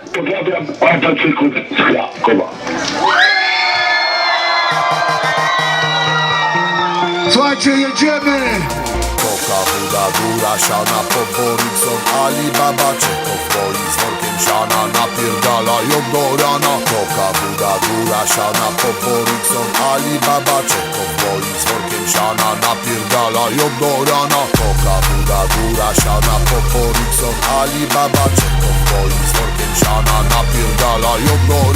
Pozdrawiam Artaczyków z Krakowa. Słuchajcie, jedziemy! Koka, Buda, Góra, Siana, Poporikson, Alibaba, Czekow, boi z workiem siana, napierdalają do rana. Koka, Buda, Góra, Siana, Poporikson, Alibaba, Czekow, boi z workiem siana, napierdalają do rana. Koka, Buda, Góra, Siana, Alibaba, Czekow, boi z workiem siana,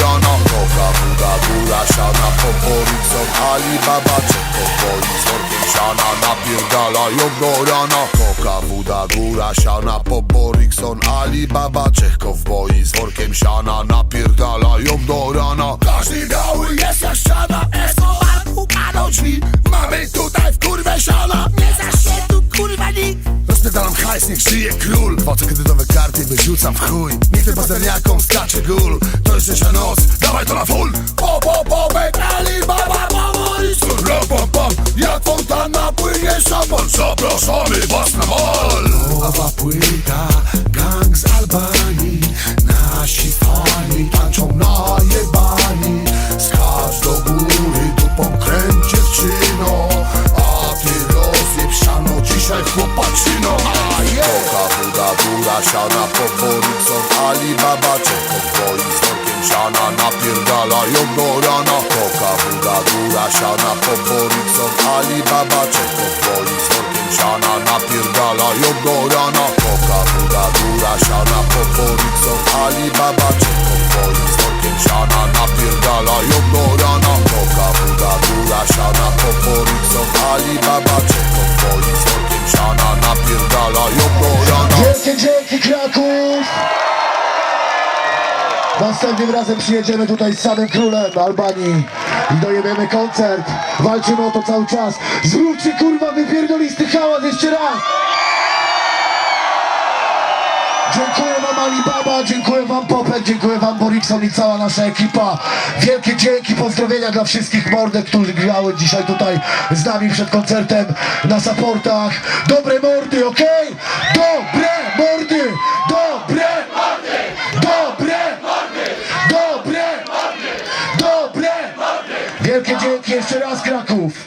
rana. Koka, Buda, Góra, Siana, Poporikson, Alibaba, Czekow, boi z workiem siana, napierdalają do rana Koka, Buda, Góra, Siana, Poporikson, Alibaba Czech kowboi z workiem siana napierdalają do rana Każdy biały jest jak hajs, niech żyje król. Płacę kredytowe karty, wyrzucam w chuj. Niech tym pazerniakom skacze gól. To jest trzecia noc, dawaj to na full. Po, po, po, Alibaba, Poporikson Rapam, pam, jak fontanna płynie szampan Zapraszamy was na mal Nowa płyta, Koka, Buda, Góra, Siana, Poporikson, Alibaba Czeko boi z workiem siana Napierdalają do rana. Koka, Buda, Góra, Siana, Poporikson, Alibaba Czeko boi z workiem siana Napierdalają do rana. Koka, Buda, Góra, Siana, Poporikson, Alibaba Czeko boi z workiem siana Napierdalają do rana. Koka, Buda, Góra, Siana, Poporikson, Alibaba Czeko dzięki Kraków! Następnym razem przyjedziemy tutaj z samym królem Albanii i dojebiemy koncert. Walczymy o to cały czas. Zróbcie kurwa wypierdolisty hałas jeszcze raz! Dziękuję wam Alibaba, dziękuję wam Popek, dziękuję wam Borikson i cała nasza ekipa. Wielkie dzięki, pozdrowienia dla wszystkich mordek, którzy grały dzisiaj tutaj z nami przed koncertem na supportach. Dobre mordy, okej? Dobre mordy! Dobre mordy! Dobre mordy! Dobre mordy! Dobre Wielkie dzięki jeszcze raz Kraków!